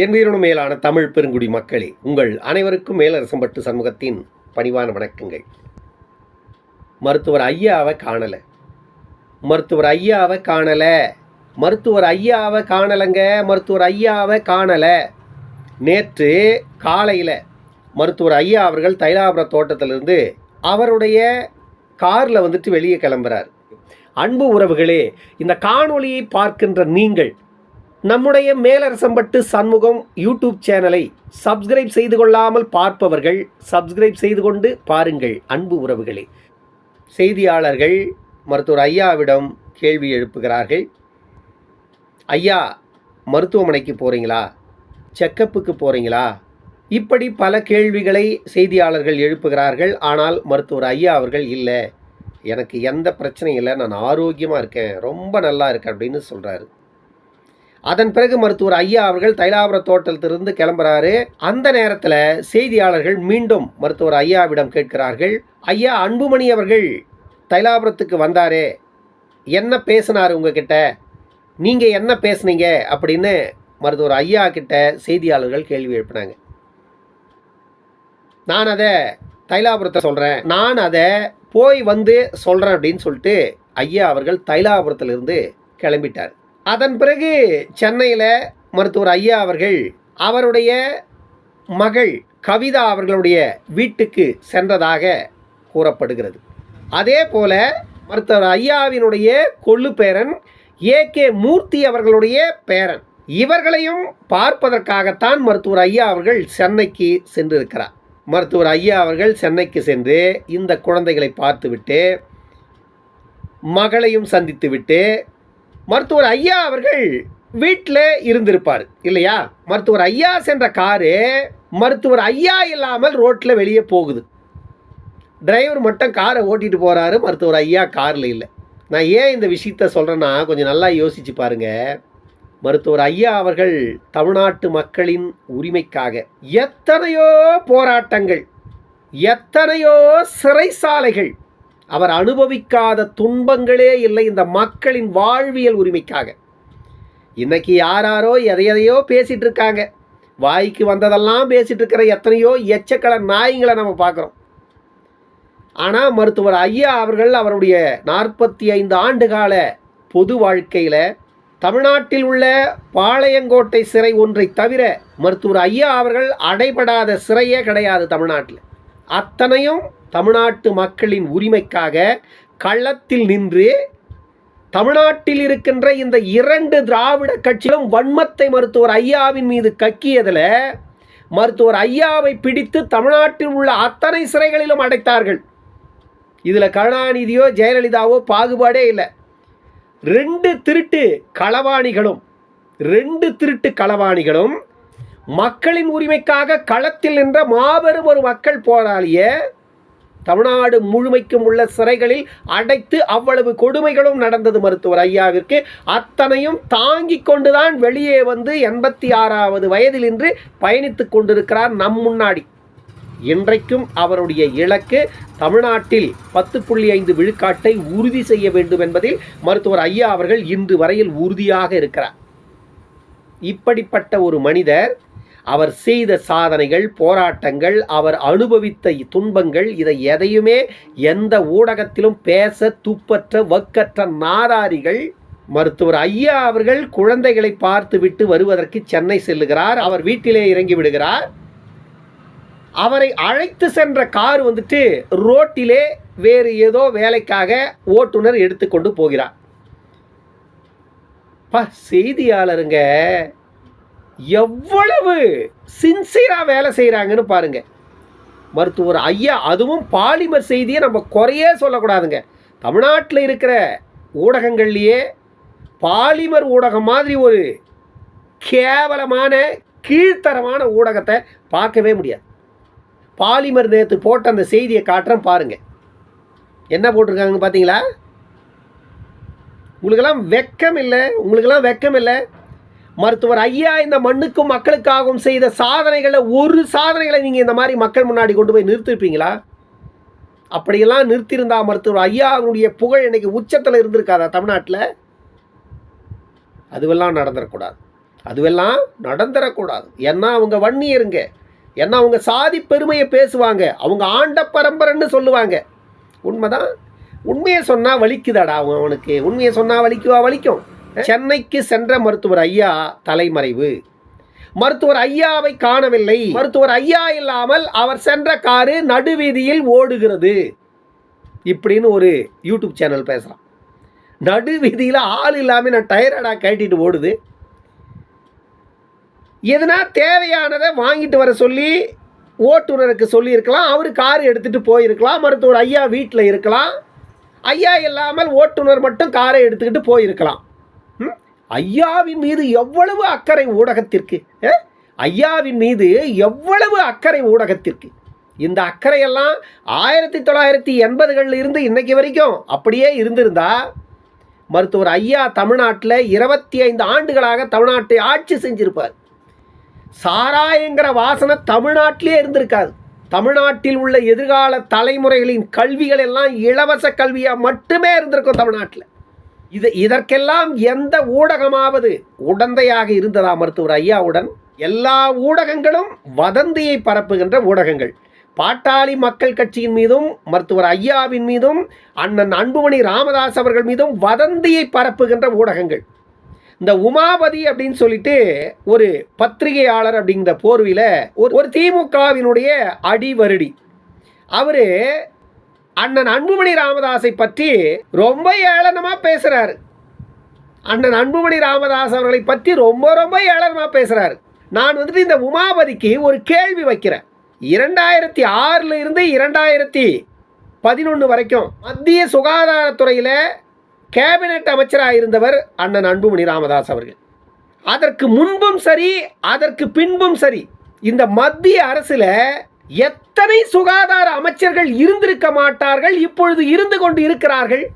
என் உயிரினும் மேலான தமிழ் பெருங்குடி மக்களே உங்கள் அனைவருக்கும் மேலரசம்பட்டு சமூகத்தின் பணிவான வணக்கங்கள். மருத்துவர் ஐயாவை காணலை. மருத்துவர் ஐயாவை காணலை. மருத்துவர் ஐயாவை காணலைங்க. மருத்துவர் ஐயாவை காணலை. நேற்று காலையில் மருத்துவர் ஐயா அவர்கள் தைலாபுர தோட்டத்திலிருந்து அவருடைய காரில் வந்துட்டு வெளியே கிளம்புறார். அன்பு உறவுகளே இந்த காணொளியை பார்க்கின்ற நீங்கள் நம்முடைய மேலரசம்பட்டு சண்முகம் யூடியூப் சேனலை சப்ஸ்கிரைப் செய்து கொள்ளாமல் பார்ப்பவர்கள் சப்ஸ்கிரைப் செய்து கொண்டு பாருங்கள் அன்பு உறவுகளே. செய்தியாளர்கள் மருத்துவர் ஐயாவிடம் கேள்வி எழுப்புகிறார்கள். ஐயா மருத்துவமனைக்கு போகிறீங்களா செக்கப்புக்கு போகிறீங்களா இப்படி பல கேள்விகளை செய்தியாளர்கள் எழுப்புகிறார்கள். ஆனால் மருத்துவர் ஐயா அவர்கள் இல்லை எனக்கு எந்த பிரச்சனையும் இல்லை. நான் ஆரோக்கியமாக இருக்கேன். ரொம்ப நல்லா இருக்கேன் அப்படின்னு சொல்கிறாரு அதன் பிறகு மருத்துவர் ஐயா அவர்கள் தைலாபுர தோட்டத்திலிருந்து கிளம்புறாரு. அந்த நேரத்தில் செய்தியாளர்கள் மீண்டும் மருத்துவர் ஐயாவிடம் கேட்கிறார்கள். ஐயா அன்புமணி அவர்கள் தைலாபுரத்துக்கு வந்தாரே. என்ன பேசினார் உங்ககிட்ட? நீங்கள் என்ன பேசுனீங்க? அப்படின்னு மருத்துவர் ஐயா கிட்ட செய்தியாளர்கள் கேள்வி எழுப்பினாங்க. நான் அதை தைலாபுரத்தை சொல்கிறேன் நான் அதை போய் வந்து சொல்கிறேன் அப்படின்னு சொல்லிட்டு ஐயா அவர்கள் தைலாபுரத்திலிருந்து கிளம்பிட்டார். அதன் பிறகு சென்னையில் மருத்துவர் ஐயா அவர்கள் அவருடைய மகள் கவிதா அவர்களுடைய வீட்டுக்கு சென்றதாக கூறப்படுகிறது. அதே போல மருத்துவர் ஐயாவினுடைய கொள்ளு பேரன் ஏ கே மூர்த்தி அவர்களுடைய பேரன். இவர்களையும் பார்ப்பதற்காகத்தான் மருத்துவர் ஐயா அவர்கள் சென்னைக்கு சென்றிருக்கிறார். மருத்துவர் ஐயா அவர்கள் சென்னைக்கு சென்று இந்த குழந்தைகளை பார்த்துவிட்டு மகளையும் சந்தித்துவிட்டு மருத்துவர் ஐயா அவர்கள் வீட்டில் இருந்திருப்பார் இல்லையா? மருத்துவர் ஐயா சென்ற காரு மருத்துவர் ஐயா இல்லாமல் ரோட்டில் வெளியே போகுது. டிரைவர் மட்டும் காரை ஓட்டிட்டு போகிறாரு மருத்துவர் ஐயா காரில் இல்லை. நான் ஏன் இந்த விஷயத்த சொல்கிறேன்னா கொஞ்சம் நல்லா யோசிச்சு பாருங்கள் மருத்துவர் ஐயா அவர்கள் தமிழ்நாட்டு மக்களின் உரிமைக்காக எத்தனையோ போராட்டங்கள் எத்தனையோ சிறைசாலைகள் அவர் அனுபவிக்காத துன்பங்களே இல்லை இந்த மக்களின் வாழ்வியல் உரிமைக்காக. இன்னைக்கு யாராரோ எதையதையோ பேசிகிட்டு இருக்காங்க. வாய்க்கு வந்ததெல்லாம் பேசிகிட்டு இருக்கிற எத்தனையோ எச்சக்கல நாய்களை நம்ம பார்க்குறோம். ஆனால் மருத்துவர் ஐயா அவர்கள் அவருடைய நாற்பத்தி ஐந்து ஆண்டு கால பொது வாழ்க்கையில் தமிழ்நாட்டில் உள்ள பாளையங்கோட்டை சிறை ஒன்றை தவிர மருத்துவர் ஐயா அவர்கள் அடைபடாத சிறையே கிடையாது தமிழ்நாட்டில். அத்தனையும் தமிழ்நாட்டு மக்களின் உரிமைக்காக களத்தில் நின்று தமிழ்நாட்டில் இருக்கின்ற இந்த இரண்டு திராவிட கட்சிகளும் வன்மத்தை மருத்துவர் ஐயாவின் மீது கக்கியதில் மருத்துவர் ஐயாவை பிடித்து தமிழ்நாட்டில் உள்ள அத்தனை சிறைகளிலும் அடைத்தார்கள். இதில் கருணாநிதியோ ஜெயலலிதாவோ பாகுபாடே இல்லை. ரெண்டு திருட்டு களவாணிகளும் ரெண்டு திருட்டு களவாணிகளும் மக்களின் உரிமைக்காக களத்தில் நின்ற மாபெரும் ஒரு மக்கள் போராளிய தமிழ்நாடு முழுமைக்கும் உள்ள சிறைகளில் அடைத்து அவ்வளவு கொடுமைகளும் நடந்தது மருத்துவர் ஐயாவிற்கு. அத்தனையும் தாங்கி கொண்டுதான் வெளியே வந்து எண்பத்தி ஆறாவது வயதில் இன்று பயணித்து கொண்டிருக்கிறார் நம் முன்னாடி. இன்றைக்கும் அவருடைய இலக்கு தமிழ்நாட்டில் பத்து புள்ளி ஐந்து விழுக்காட்டை உறுதி செய்ய வேண்டும் என்பதில் மருத்துவர் ஐயா அவர்கள் இன்று வரையில் உறுதியாக இருக்கிறார். இப்படிப்பட்ட ஒரு மனிதர் அவர் செய்த சாதனைகள் போராட்டங்கள் அவர் அனுபவித்த துன்பங்கள் இதை எதையுமே எந்த ஊடகத்திலும் பேச துப்பற்ற வக்கற்ற நாதாரிகள் மருத்துவர் ஐயா அவர்கள் குழந்தைகளை பார்த்து விட்டு வருவதற்கு சென்னை செல்லுகிறார். அவர் வீட்டிலே இறங்கி விடுகிறார். அவரை அழைத்து சென்ற கார் வந்துட்டு ரோட்டிலே வேறு ஏதோ வேலைக்காக ஓட்டுநர் எடுத்துக்கொண்டு போகிறார். பா செய்தியாளருங்க எவ்வளவு சின்சியராக வேலை செய்கிறாங்கன்னு பாருங்க. மருத்துவர் ஐயா அதுவும் பாலிமர் செய்தியை நம்ம குறையே சொல்லக்கூடாதுங்க. தமிழ்நாட்டில் இருக்கிற ஊடகங்கள்லேயே பாலிமர் ஊடகம் மாதிரி ஒரு கேவலமான கீழ்த்தரமான ஊடகத்தை பார்க்கவே முடியாது. பாலிமர் நேற்று போட்ட அந்த செய்தியை காட்டுறேன் பாருங்க. என்ன போட்டிருக்காங்க பார்த்தீங்களா உங்களுக்கெல்லாம் வெக்கம் இல்லை உங்களுக்கெல்லாம் வெக்கம் இல்லை மருத்துவர் ஐயா இந்த மண்ணுக்கும் மக்களுக்காகவும் செய்த சாதனைகளை ஒரு சாதனைகளை நீங்கள் இந்த மாதிரி மக்கள் முன்னாடி கொண்டு போய் நிறுத்திருப்பீங்களா? அப்படியெல்லாம் நிறுத்தியிருந்தா மருத்துவர் ஐயாவுடைய புகழ் இன்னைக்கு உச்சத்தில் இருந்திருக்காதா தமிழ்நாட்டில்? அதுவெல்லாம் நடந்துடக்கூடாது அதுவெல்லாம் நடந்துடக்கூடாது ஏன்னா அவங்க வன்னியருங்க. ஏன்னா அவங்க சாதி பெருமையை பேசுவாங்க. அவங்க ஆண்ட பரம்பரைன்னு சொல்லுவாங்க. உண்மைதான். உண்மையை சொன்னால் வலிக்குதாடா அவன் அவனுக்கு? உண்மையை சொன்னால் வலிக்குவா? வலிக்கும். சென்னைக்கு சென்ற மருத்துவர் ஐயா தலைமறைவு. மருத்துவர் ஐயாவை காணவில்லை. மருத்துவர் ஐயா இல்லாமல் அவர் சென்ற காரு நடுவீதியில் ஓடுகிறது. இப்படின்னு ஒரு யூடியூப் சேனல் பேசுகிறான் நடுவீதியில் ஆள் இல்லாமல் நான் டயர்டாக கட்டிட்டு ஓடுது. எதுனா தேவையானதை வாங்கிட்டு வர சொல்லி ஓட்டுநருக்கு சொல்லியிருக்கலாம். அவர் கார் எடுத்துகிட்டு போயிருக்கலாம். மருத்துவர் ஐயா வீட்டில் இருக்கலாம். ஐயா இல்லாமல் ஓட்டுநர் மட்டும் காரை எடுத்துக்கிட்டு போயிருக்கலாம். ஐயாவின் மீது எவ்வளவு அக்கறை ஊடகத்திற்கு ஐயாவின் மீது எவ்வளவு அக்கறை ஊடகத்திற்கு? இந்த அக்கறையெல்லாம் ஆயிரத்தி தொள்ளாயிரத்தி எண்பதுகளில் இருந்து இன்னைக்கு வரைக்கும் அப்படியே இருந்திருந்தா மருத்துவர் ஐயா தமிழ்நாட்டில் இருபத்தி ஐந்து ஆண்டுகளாக தமிழ்நாட்டை ஆட்சி செஞ்சிருப்பார். சாராயங்கிற வாசனை தமிழ்நாட்டிலே இருந்திருக்காது. தமிழ்நாட்டில் உள்ள எதிர்கால தலைமுறைகளின் கல்விகள் எல்லாம் இலவச கல்வியாக மட்டுமே இருந்திருக்கும் தமிழ்நாட்டில். இது இதற்கெல்லாம் எந்த ஊடகமாவது உடந்தையாக இருந்ததா மருத்துவர் ஐயாவுடன்? எல்லா ஊடகங்களும் வதந்தியை பரப்புகின்ற ஊடகங்கள். பாட்டாளி மக்கள் கட்சியின் மீதும் மருத்துவர் ஐயாவின் மீதும் அண்ணன் அன்புமணி ராமதாஸ் அவர்கள் மீதும் வதந்தியை பரப்புகின்ற ஊடகங்கள். இந்த உமாபதி அப்படின்னு சொல்லிட்டு ஒரு பத்திரிகையாளர் அப்படிங்கிற போர்வையில் ஒரு ஒரு திமுகவினுடைய அடிவருடி. அவர் அண்ணன் அன்புமணி ராமதாஸை பற்றி ரொம்ப ஏளனமாக பேசுகிறாரு அண்ணன் அன்புமணி ராமதாஸ் அவர்களை பற்றி ரொம்ப ரொம்ப ஏளனமாக பேசுகிறாரு நான் வந்துட்டு இந்த உமாபதிக்கு ஒரு கேள்வி வைக்கிறேன். இரண்டாயிரத்தி ஆறில் இருந்து இரண்டாயிரத்தி பதினொன்று வரைக்கும் மத்திய சுகாதாரத்துறையில் கேபினெட் அமைச்சராக இருந்தவர் அண்ணன் அன்புமணி ராமதாஸ் அவர்கள். அதற்கு முன்பும் சரி அதற்கு பின்பும் சரி இந்த மத்திய அரசில் எத்தனை சுகாதார அமைச்சர்கள் இருந்திருக்க மாட்டார்கள் இப்பொழுது இருந்து கொண்டு இருக்கிறார்கள்?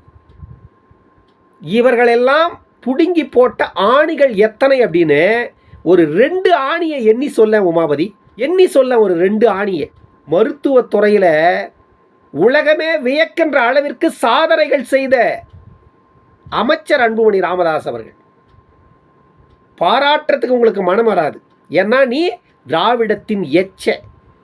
இவர்களெல்லாம் புடுங்கி போட்ட ஆணிகள் எத்தனை அப்படின்னு ஒரு ரெண்டு ஆணியை எண்ணி சொல்ல உமாபதி. எண்ணி சொல்ல ஒரு ரெண்டு ஆணியை. மருத்துவத்துறையில் உலகமே வியக்கின்ற அளவிற்கு சாதனைகள் செய்த அமைச்சர் அன்புமணி ராமதாஸ் அவர்கள். பாராட்டுறதுக்கு உங்களுக்கு மனம் வராது. ஏன்னா நீ திராவிடத்தின் எச்சை.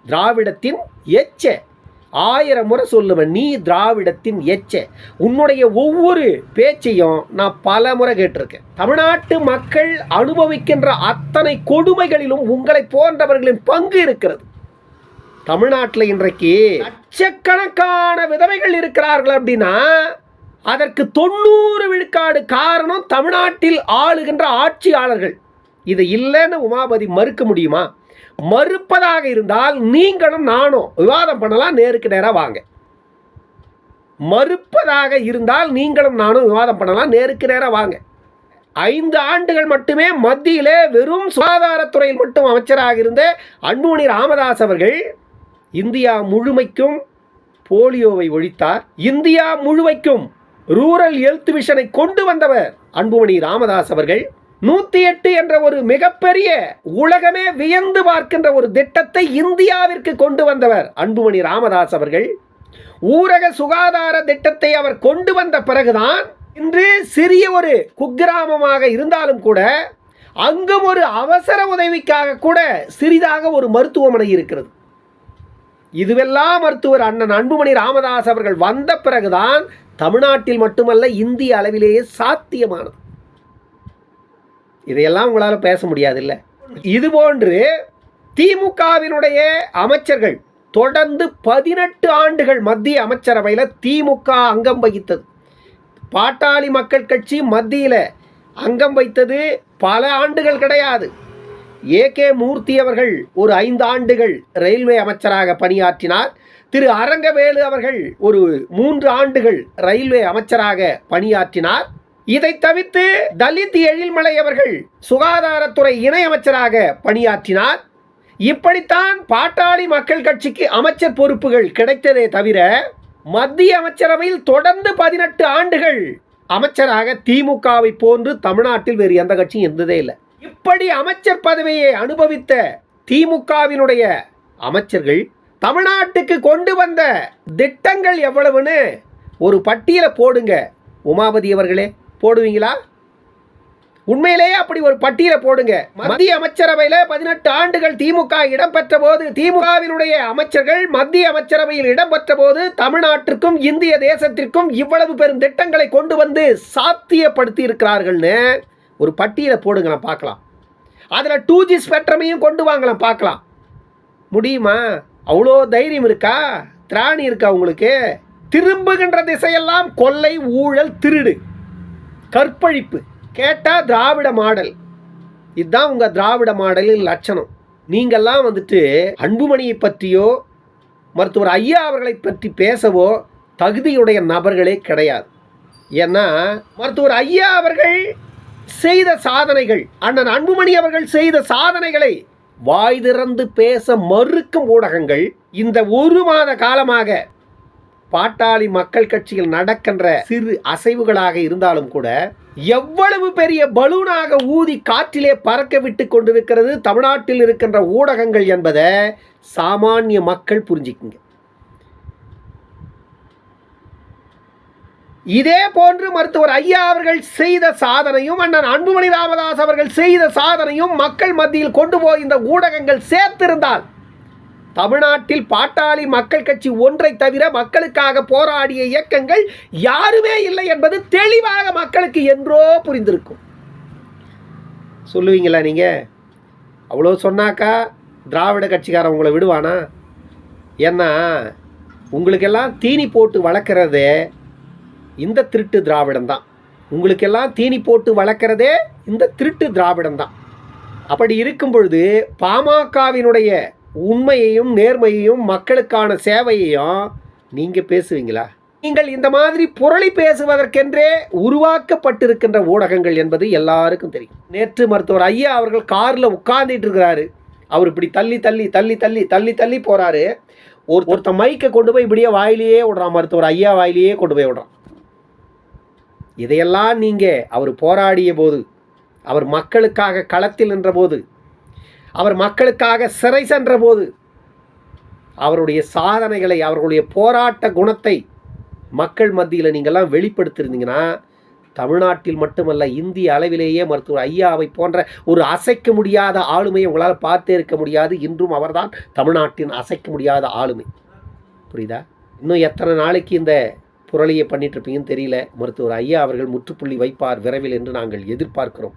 திராவிடத்தின் எச்ச. ஆயிரம் முறை சொல்லுவேன் நீ திராவிடத்தின் எச்ச. உன்னுடைய ஒவ்வொரு பேச்சையும் நான் பல முறை கேட்டிருக்கேன். தமிழ்நாட்டு மக்கள் அனுபவிக்கின்ற அத்தனை கொடுமைகளிலும் உங்களை போன்றவர்களின் பங்கு இருக்கிறது. தமிழ்நாட்டில் இன்றைக்கு லட்சக்கணக்கான விதவைகள் இருக்கிறார்கள் அப்படின்னா அதற்கு தொண்ணூறு விழுக்காடு காரணம் தமிழ்நாட்டில் ஆளுகின்ற ஆட்சியாளர்கள். இது இல்லைன்னு உமாபதி மறுக்க முடியுமா? மறுப்பதாக இருந்தால் நீங்களும் நானும் விவாதம் பண்ணலாம் நேருக்கு நேராக வாங்க. மறுப்பதாக இருந்தால் நீங்களும் நானும் விவாதம் பண்ணலாம் நேருக்கு நேராக வாங்க. ஐந்து ஆண்டுகள் மட்டுமே மத்தியிலே வெறும் சுகாதாரத்துறையில் மட்டும் அமைச்சராக இருந்த அன்புமணி ராமதாஸ் அவர்கள் இந்தியா முழுமைக்கும் போலியோவை ஒழித்தார். இந்தியா முழுமைக்கும் ரூரல் ஹெல்த் விஷனை கொண்டு வந்தவர் அன்புமணி ராமதாஸ் அவர்கள். நூத்தி எட்டு என்ற ஒரு மிகப்பெரிய உலகமே வியந்து பார்க்கின்ற ஒரு திட்டத்தை இந்தியாவிற்கு கொண்டு வந்தவர் அன்புமணி ராமதாஸ் அவர்கள். ஊரக சுகாதார திட்டத்தை அவர் கொண்டு வந்த பிறகுதான் இன்று சிறிய ஒரு குக்கிராமமாக இருந்தாலும் கூட அங்கும் ஒரு அவசர உதவிக்காக கூட சிறிதாக ஒரு மருத்துவமனை இருக்கிறது. இதுவெல்லாம் மருத்துவர் அண்ணன் அன்புமணி ராமதாஸ் அவர்கள் வந்த பிறகுதான் தமிழ்நாட்டில் மட்டுமல்ல இந்திய அளவிலேயே சாத்தியமானது. இதையெல்லாம் உங்களால் பேச முடியாதுல்ல. இதுபோன்று திமுகவினுடைய அமைச்சர்கள் தொடர்ந்து பதினெட்டு ஆண்டுகள் மத்திய அமைச்சரவையில் திமுக அங்கம் வகித்தது. பாட்டாளி மக்கள் கட்சி மத்தியில் அங்கம் வைத்தது பல ஆண்டுகள் கிடையாது. ஏ கே மூர்த்தி அவர்கள் ஒரு ஐந்து ஆண்டுகள் ரயில்வே அமைச்சராக பணியாற்றினார். திரு அரங்கவேலு அவர்கள் ஒரு மூன்று ஆண்டுகள் ரயில்வே அமைச்சராக பணியாற்றினார். இதை தவிர்த்து தலித் எழில்மலை அவர்கள் சுகாதாரத்துறை இணையமைச்சராக பணியாற்றினார். இப்படித்தான் பாட்டாளி மக்கள் கட்சிக்கு அமைச்சர் பொறுப்புகள் கிடைத்ததே தவிர மத்திய அமைச்சரவையில் தொடர்ந்து பதினெட்டு ஆண்டுகள் அமைச்சராக திமுகவை போன்று தமிழ்நாட்டில் வேறு எந்த கட்சியும் இருந்ததே இல்லை. இப்படி அமைச்சர் பதவியை அனுபவித்த திமுகவினுடைய அமைச்சர்கள் தமிழ்நாட்டுக்கு கொண்டு வந்த திட்டங்கள் எவ்வளவுன்னு ஒரு பட்டியலை போடுங்க. உமாபதி அவர்களே போடுவீங்களா? உண்மையிலேயே அப்படி ஒரு பட்டியலை போடுங்க. மத்திய அமைச்சரவையில் பதினெட்டு ஆண்டுகள் திமுக இடம்பெற்ற போது திமுகவினுடைய அமைச்சர்கள் மத்திய அமைச்சரவையில் இடம்பெற்ற போது தமிழ்நாட்டிற்கும் இந்திய தேசத்திற்கும் இவ்வளவு பெரும் திட்டங்களை கொண்டு வந்து சாத்தியப்படுத்தி இருக்கிறார்கள்னு ஒரு பட்டியலை போடுங்களேன் பார்க்கலாம். அதில் டூ ஜி ஸ்பெக்ட்ரமையும் கொண்டு வாங்கலாம் பார்க்கலாம். முடியுமா? அவ்வளோ தைரியம் இருக்கா? திராணி இருக்கா உங்களுக்கு? திரும்புகின்ற திசையெல்லாம் கொள்ளை ஊழல் திருடு. கற்பழிப்பு. கேட்டால் திராவிட மாடல். இதுதான் உங்கள் திராவிட மாடலின் லட்சணம். நீங்கள்லாம் வந்துட்டு அன்புமணியை பற்றியோ மருத்துவர் ஐயா அவர்களை பற்றி பேசவோ தகுதியுடைய நபர்களே கிடையாது. ஏன்னா மருத்துவர் ஐயா அவர்கள் செய்த சாதனைகள் அண்ணன் அன்புமணி அவர்கள் செய்த சாதனைகளை வாய் திறந்து பேச மறுக்கும் ஊடகங்கள் இந்த ஒரு மாத காலமாக பாட்டாளி மக்கள் கட்சியில் நடக்கின்ற சிறு அசைவுகளாக இருந்தாலும் கூட எவ்வளவு பெரிய பலூனாக ஊதி காற்றிலே பறக்க விட்டு கொண்டிருக்கிறது தமிழ்நாட்டில் இருக்கின்ற ஊடகங்கள் என்பதை சாமானிய மக்கள் புரிஞ்சுக்குங்க. இதே போன்று மருத்துவர் ஐயா அவர்கள் செய்த சாதனையும் அண்ணன் அன்புமணி ராமதாஸ் அவர்கள் செய்த சாதனையும் மக்கள் மத்தியில் கொண்டு போய் இந்த ஊடகங்கள் சேர்த்திருந்தால் தமிழ்நாட்டில் பாட்டாளி மக்கள் கட்சி ஒன்றை தவிர மக்களுக்காக போராடிய இயக்கங்கள் யாருமே இல்லை என்பது தெளிவாக மக்களுக்கு என்றோ புரிந்திருக்கும். சொல்லுவீங்களா நீங்கள் அவ்வளோ சொன்னாக்கா திராவிட கட்சிக்காரன் உங்களை விடுவானா? ஏன்னா உங்களுக்கெல்லாம் தீனி போட்டு வளர்க்குறதே இந்த திருட்டு திராவிடம் தான். உங்களுக்கெல்லாம் தீனி போட்டு வளர்க்குறதே இந்த திருட்டு திராவிடம் தான். அப்படி இருக்கும் பொழுது பாமகவினுடைய உண்மையையும் நேர்மையையும் மக்களுக்கான சேவையையும் நீங்கள் பேசுவீங்களா? நீங்கள் இந்த மாதிரி புரளி பேசுவதற்கென்றே உருவாக்கப்பட்டிருக்கின்ற ஊடகங்கள் என்பது எல்லாருக்கும் தெரியும். நேற்று மருத்துவர் ஐயா அவர்கள் காரில் உட்கார்ந்துட்டு இருக்கிறாரு. அவர் இப்படி தள்ளி தள்ளி தள்ளி தள்ளி தள்ளி தள்ளி போகிறாரு ஒரு ஒருத்த மைக்கை கொண்டு போய் இப்படியே வாயிலேயே விடுறான் மருத்துவர் ஐயா வாயிலேயே கொண்டு போய் விடுறான். இதையெல்லாம் நீங்கள் அவர் போராடிய போது அவர் மக்களுக்காக களத்தில் நின்ற போது அவர் மக்களுக்காக சிறை சென்ற போது அவருடைய சாதனைகளை அவர்களுடைய போராட்ட குணத்தை மக்கள் மத்தியில் நீங்கள்லாம் வெளிப்படுத்தியிருந்தீங்கன்னா தமிழ்நாட்டில் மட்டுமல்ல இந்திய அளவிலேயே மருத்துவர் ஐயாவை போன்ற ஒரு அசைக்க முடியாத ஆளுமையை உங்களால் பார்த்தே இருக்க முடியாது. இன்றும் அவர்தான் தமிழ்நாட்டின் அசைக்க முடியாத ஆளுமை. புரியுதா? இன்னும் எத்தனை நாளைக்கு இந்த புரளியை பண்ணிட்டு இருப்பீங்கன்னு தெரியல. மருத்துவர் ஐயா அவர்கள் முற்றுப்புள்ளி வைப்பார் விரைவில் என்று நாங்கள் எதிர்பார்க்கிறோம்.